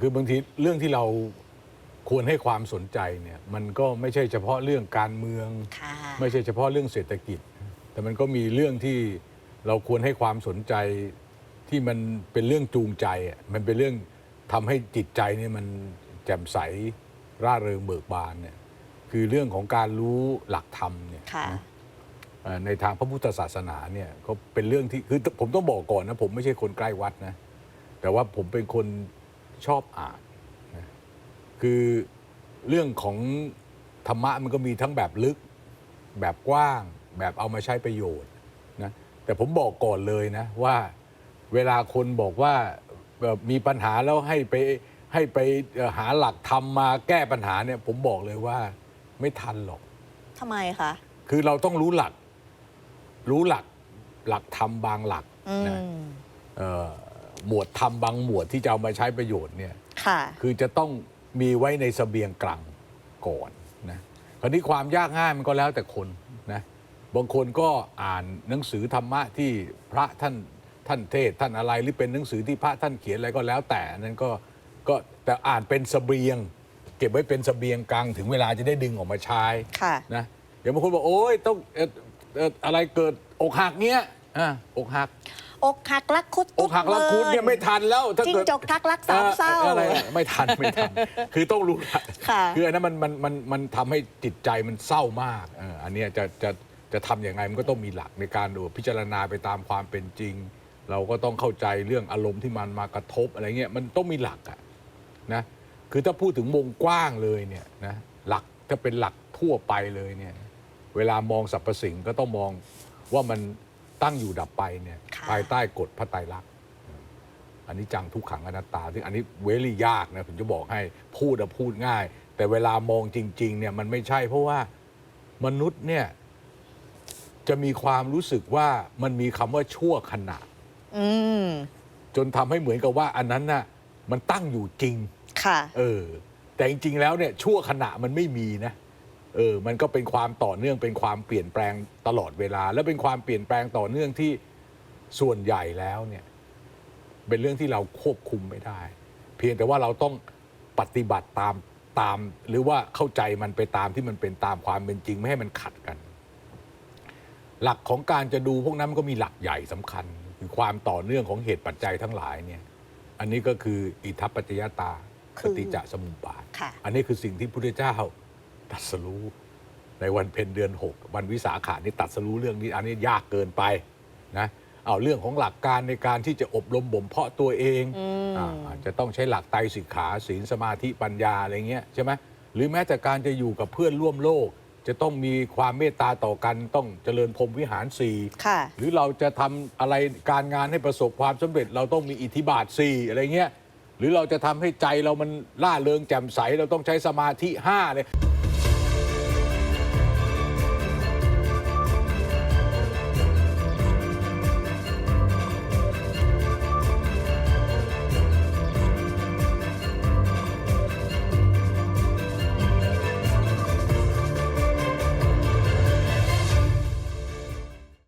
คือบางทีเรื่องที่เราควรให้ความสนใจเนี่ยมันก็ไม่ใช่เฉพาะเรื่องการเมือง ค่ะ ไม่ใช่เฉพาะเรื่องเศรษฐกิจ แต่มันก็มีเรื่องที่เราควรให้ความสนใจที่มันเป็นเรื่องจูงใจอะมันเป็นเรื่องทำให้จิตใจเนี่ยมันแจ่มใสร่าเริงเบิกบานเนี่ยคือเรื่องของการรู้หลักธรรมเนี่ย ค่ะนะเอ่อในทางพระพุทธศาสนาเนี่ยก็เป็นเรื่องที่คือผมต้องบอกก่อนนะ ผมไม่ใช่คนใกล้วัดนะ แต่ว่าผมเป็นคน ชอบอ่านนะคือเรื่องของธรรมะมันก็มีทั้งแบบลึก แบบกว้าง แบบเอามาใช้ประโยชน์นะแต่ผมบอกก่อนเลยนะว่าเวลาคนบอกว่าเอ่อมีปัญหาแล้วให้ไปให้ไปเอ่อหาหลักธรรมมาแก้ปัญหาเนี่ยผมบอกเลยว่าไม่ทันหรอกทำไมคะ คือเราต้องรู้หลัก รู้หลักหลักธรรมบางหลักอืนะมเอ่อ หมวดธรรมบางหมวดที่จะเอามาใช้ประโยชน์เนี่ยค่ะคือจะต้องมีไว้ในเสบียงกลางก่อนนะคราวนี้ความยากง่ายมันก็แล้วแต่คนนะบางคนก็อ่านหนังสือธรรมะที่พระท่านท่านเทศน์ท่านอะไรหรือเป็นหนังสือที่พระท่านเขียนอะไรก็แล้วแต่นั้นก็ก็แต่อ่านเป็นเสบียง เก็บไว้เป็นเสบียงกลางถึงเวลาจะได้ดึงออกมาใช้ค่ะนะเดี๋ยวบางคนบอกโอ๊ยต้องเอ่อเอ่ออะไรเกิดอกหักเนี้ยอะอกหัก อกหักรักคุดอกหักรักคุดเนี่ยไม่ทันแล้วถ้าจิ้งเกิดจกทักรักสามเศร้าอออะไรอะไม่ทันไม่ทัน คือต้องรู้หลักค่ะคืออันนั้นมันมันมันมันทำให้จิตใจมันเศร้ามากเอออันเนี้ยจะจะจะทำยังไงมันก็ต้องมีหลักในการดูพิจารณาไปตามความเป็นจริง เราก็ต้องเข้าใจเรื่องอารมณ์ที่มันมากระทบอะไรเงี้ยมันต้องมีหลักอะนะคือถ้าพูดถึงวงกว้างเลยเนี่ยนะหลักถ้าเป็นหลักทั่วไปเลยเนี่ยเวลามองสรรพสิ่งก็ต้องมองว่ามัน ตั้งอยู่ดับไปเนี่ยค่ะ ภายใต้กฎพระไตรลักษณ์อันนี้จังทุกขังอนัตตาซึ่งอันนี้เวลี่ยากนะผมจะบอกให้พูดอะพูดง่าย แต่เวลามองจริง ๆ เนี่ยมันไม่ใช่ เพราะว่ามนุษย์เนี่ยจะมีความรู้สึกว่ามันมีคำว่าชั่วขณะ อืม จนทำให้เหมือนกับว่าอันนั้นน่ะมันตั้งอยู่จริง ค่ะ เออ แต่จริง ๆ แล้วเนี่ยชั่วขณะมันไม่มีนะ เออมันก็เป็นความต่อเนื่องเป็นความเปลี่ยนแปลงตลอดเวลา และเป็นความเปลี่ยนแปลงต่อเนื่องที่ส่วนใหญ่แล้วเนี่ยเป็นเรื่องที่เราควบคุมไม่ได้ เพียงแต่ว่าเราต้องปฏิบัติตามตาม หรือว่าเข้าใจมันไปตามที่มันเป็นตามความเป็นจริงไม่ให้มันขัดกัน หลักของการจะดูพวกนั้นมันก็มีหลักใหญ่สำคัญ คือความต่อเนื่องของเหตุปัจจัยทั้งหลายเนี่ยอันนี้ก็คืออิทัปปัจจยตาคืปอฏิจจสมุปบาทค่ะอันนี้คือสิ่งที่พระพุทธเจ้า ตรัสรู้ในวันเพ็ญเดือน 6 วันวิสาขานี่ตรัสรู้เรื่องนี้อันนี้ยากเกินไปนะเอาเรื่องของหลักการในการที่จะอบรมบ่มเพาะตัวเองอืมอาอาจจะต้องใช้หลักไตรสิกขาศีลสมาธิปัญญาอะไรเงี้ยใช่ไหมหรือแม้แต่การจะอยู่กับเพื่อนร่วมโลก จะต้องมีความเมตตาต่อกันต้องเจริญพรหมวิหารสี่ค่ะ หรือเราจะทำอะไรการงานให้ประสบความสำเร็จ เราต้องมีอิทธิบาทสี่อะไรเงี้ยหรือเราจะทำให้ใจเรามันล่าเริงแจ่มใสเราต้องใช้สมาธิห้าเลย